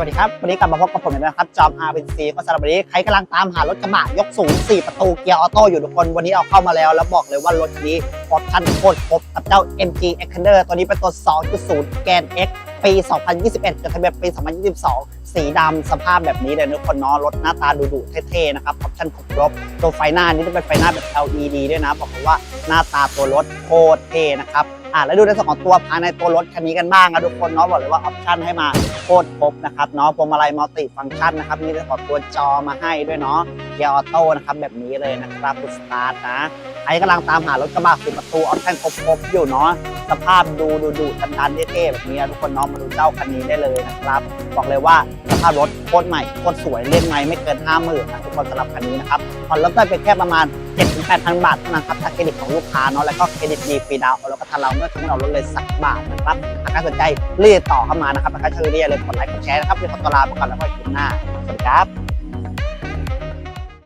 วัสดีครับ วันนี้กลับมาพบกับผมอีกแล้วนะครับ จอม RBC ก็สำหรับวันนี้ใครกำลังตามหารถกระบะยกสูง 4 ประตูเกียร์ออโต้อยู่ทุกคน วันนี้เอาเข้ามาแล้ว แล้วบอกเลยว่ารถคันนี้ออปชั่นโคตรครบกับเจ้า MG Expander ตัวนี้เป็นตัว 2.0 แกน X ปี 2021 จดทะเบียนปี 2022 สีดำสภาพแบบนี้เลยทุกคนเนาะรถหน้าตาดุเท่ๆนะครับออปชั่นครบครบตัวไฟหน้านี่จะเป็นไฟหน้าแบบ LED ด้วยนะบอกเลยว่าหน้าตาตัวรถโคตรเท่นะครับ อะแล้วดูในส่วนของตัวภายในตัวรถคันนี้กันบ้างนะทุกคนเนาะบอกเลยว่าออปชั่นให้มาโคตรครบนะครับเนาะพวงมาลัยมัลติฟังก์ชันนะครับมีในส่วนของตัวจอมาให้ด้วยเนาะเกียร์ออโต้นะครับแบบนี้เลยนะครับพุชสตาร์ทนะไอ้กำลังตามหารถกระบะสิบประตูออปชั่นครบๆอยู่เนาะ สภาพดูดูดูดันดันเท่ๆแบบนี้นะทุกคนเนาะมาดูเจ้าคันนี้ได้เลยนะครับ บอกเลยว่าสภาพรถโคตรใหม่โคตรสวยเล่นไงไม่เกิน5 0,000นะทุกคนสำหรับคันนี้นะครับผ่อนรถได้ไปแค่ประมาณ 7-8,000 บาทเท่านั้นครับถ้าเครดิตของลูกค้าเนาะแล้วก็เครดิตดีฟรีดาวน์แล้วก็ทางเราไม่ต้องเราลดเลยสักบาทนะครับหากใครสนใจรีบต่อเข้ามานะครับถ้าใครชื่อเรียเลยกดไลค์กดแชร์นะครับเดี๋ยวขอตัวลาไปก่อนแล้วก็คลิปหน้าสวัสดีครับ